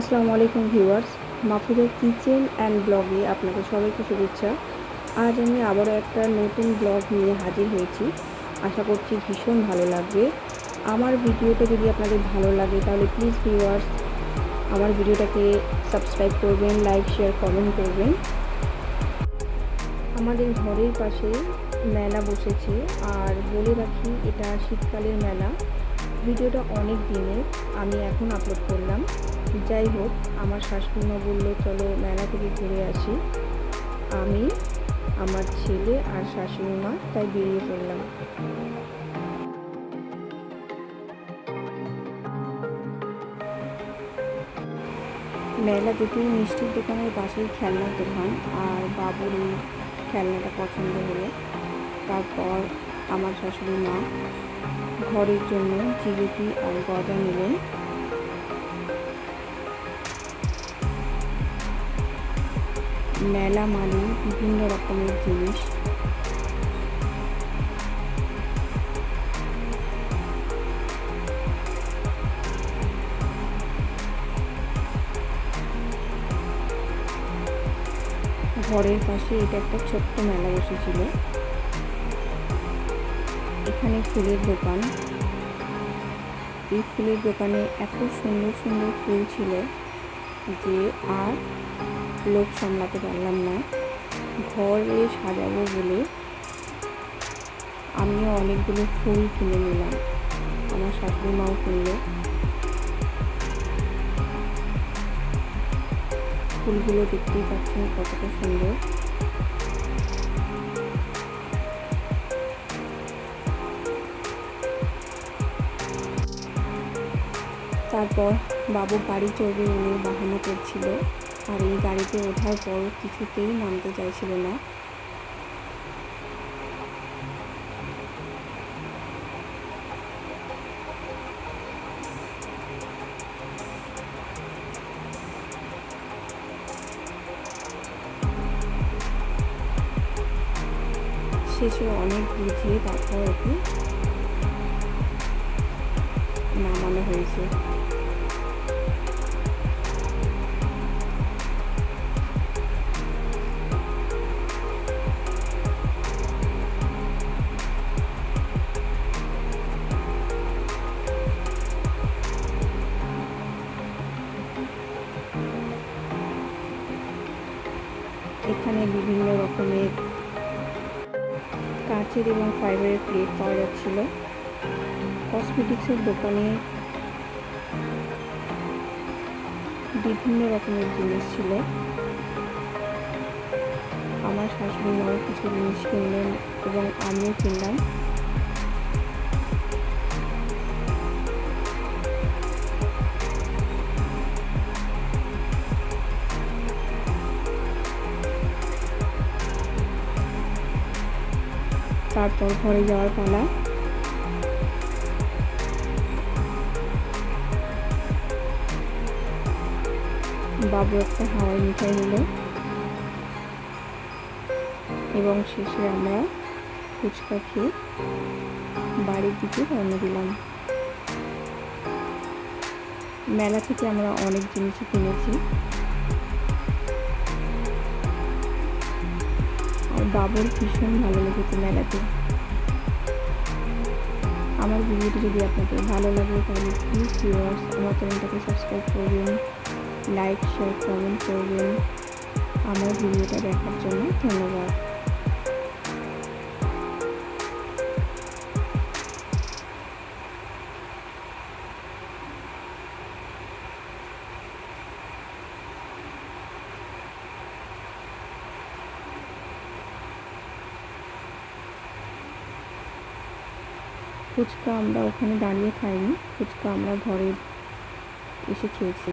আসসালামু আলাইকুম viewers মাফুদের kitchen and ব্লগে আপনাদের সবাইকে শুভেচ্ছা। আজ আমি আবারও একটা নতুন ব্লগ নিয়ে হাজির হয়েছি। আশা করছি ভীষণ ভালো লাগবে। আমার ভিডিওটা যদি আপনাদের ভালো লাগে, তাহলে প্লিজ ভিউয়ার্স, আমার ভিডিওটাকে সাবস্ক্রাইব করবেন লাইক শেয়ার কমেন্ট করবেন। আমাদের ঘরের পাশে মেলা বসেছে, আর বলে রাখি, এটা শীতকালের মেলা। ভিডিওটা অনেক দিনের, আমি এখন আপলোড করলাম। যাই হোক, আমার শাশুড়িমা বলল, চলো মেলা থেকে ঘুরে আসি। আমি, আমার ছেলে আর শাশুড়িমা তাই বেরিয়ে পড়লাম। মেলা যেতেই মিষ্টির দোকানের পাশেই খেলনার দোকান আর বাবুর এই খেলনাটা পছন্দ হলো। তারপর আমার শাশুড়ি মা ঘরের জন্য জিলিপি আর গজা নিলেন। মেলা মানে বিভিন্ন রকমের জিনিস। ঘরের পাশে এটা একটা ছোট্ট মেলা বসেছিল। এখানে ফুলের দোকান। এই ফুলের দোকানে এত সুন্দর সুন্দর ফুল ছিল যে আর লোক সামলাতে পারলাম না। ঘরে সাজাবো বলে আমিও অনেকগুলো ফুল কিনে নিলাম। আমার শাশুড়ি মাও কিনলো। ফুলগুলো দেখতেই পাচ্ছেন কতটা সুন্দর। তারপর বাবু গাড়ি চড়বে উনি বাহানা করছিল। আর এই গাড়িতে ওঠার পর কিছুতেই নামতে চাইছিল না। শেষে অনেক বুঝিয়ে তারপর ওকে নামানো হয়েছে। এখানে বিভিন্ন রকমের কাঁচের এবং ফাইবারের প্লেট পাওয়া যাচ্ছিল। কসমেটিক্সের দোকানে বিভিন্ন রকমের জিনিস ছিল। আমার শাশুড়ি মাও কিছু জিনিস কিনলেন এবং আমিও কিনলাম। তারপর ঘরে যাওয়ার পালা। বাবু একটা হাওয়াই মিঠাই নিল। এবং শেষে আমরা ফুচকা খেয়ে বাড়ির দিকে রওনা দিলাম। মেলা থেকে আমরা অনেক জিনিসই কিনেছি। বাবুর ভীষণ ভালো লেগেছে মেলাতে। আমার ভিডিওটি যদি আপনাদের ভালো লাগে, তাহলে প্লিজ ভিউয়ার্স আমার চ্যানেলটাকে সাবস্ক্রাইব করবেন লাইক শেয়ার কমেন্ট করবেন। আমার ভিডিওটা দেখার জন্য ধন্যবাদ। ফুচকা আমরা ওখানে দাঁড়িয়ে খাইনি। ফুচকা আমরা ঘরে এসে খেয়েছি।